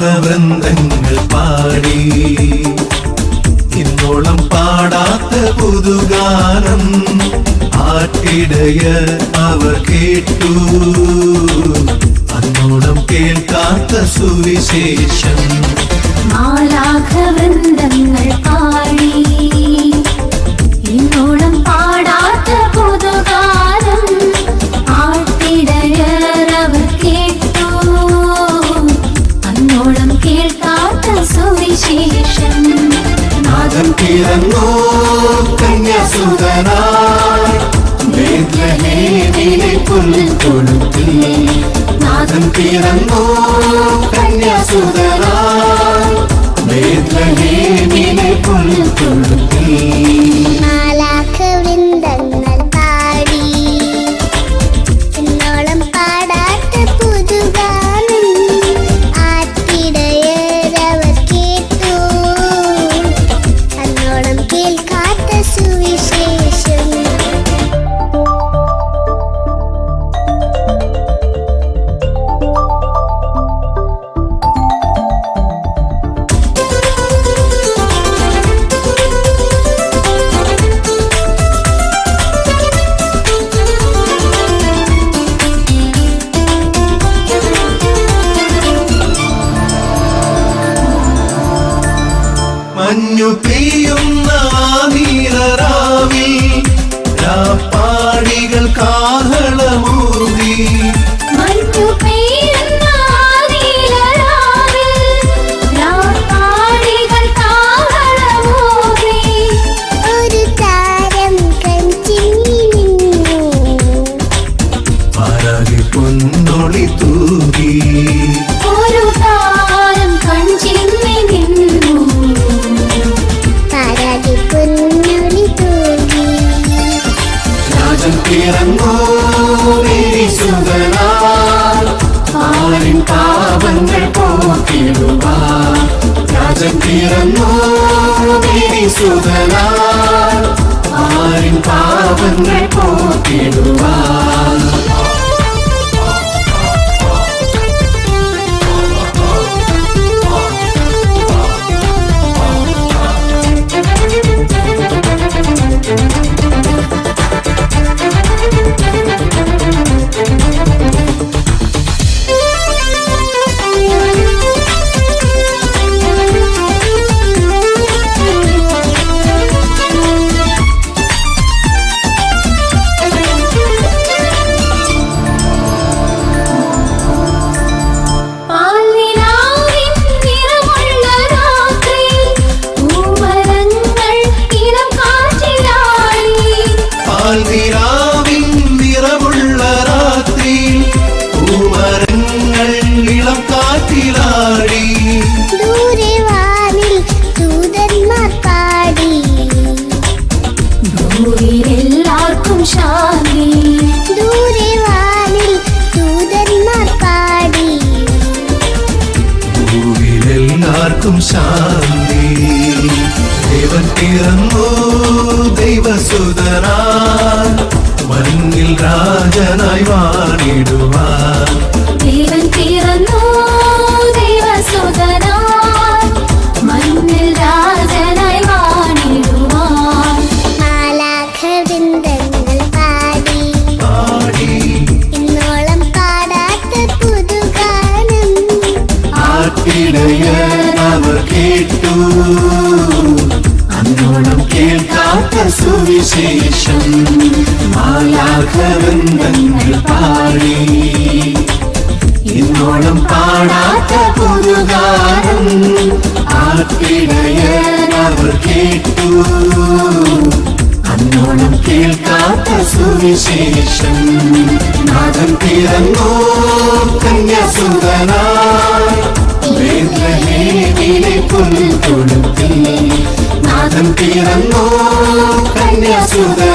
മാലാഖവൃന്ദങ്ങൾ പാടി ഇന്നോളം പാടാത്ത പുതുഗാനം ആട്ടിടയ അവർ കേട്ടു അന്നോളം കേൾക്കാത്ത സുവിശേഷം മാലാഖവൃന്ദങ്ങൾ പാടി ഇന്നോളം പാടാത്ത നാഥൻ പിറന്നോ കന്യാസുതനായി നാഥൻ പിറന്നോ കന്യാസുതനായി മഞ്ഞു പെയ്യുന്ന നീലരാവിൽ രാപ്പാടികൾ കാഹളമൂതി பிறந்தோ பாவங்கள் போக்கிடுவார் ദൈവസുതനാൻ രാജനായി വാണിടുവാൻ. ദേവൻ പിറന്നു ദേവസുതനാൻ രാജനായി വാണിടുവാൻ. മാലാഖവൃന്ദങ്ങൾ പാടി. പാടി. ഇന്നോളം പാടാത്ത പുതുഗാനം. അവർ കേട്ടു. സുവിശേഷം മാലാഖവൃന്ദങ്ങൾ പാടി. ഇന്നോളം പാടാത്ത പുതുകാരം അവർ കേട്ടു. അന്നോളം കേൾക്കാത്ത സുവിശേഷം നാഥൻ പിറന്നോ കന്യാസുതനായി ബേത്ലഹേമിലെ പുൽത്തൊഴുത്തിൽ നാഥൻ പിറന്നോ കന്യാസുതനായി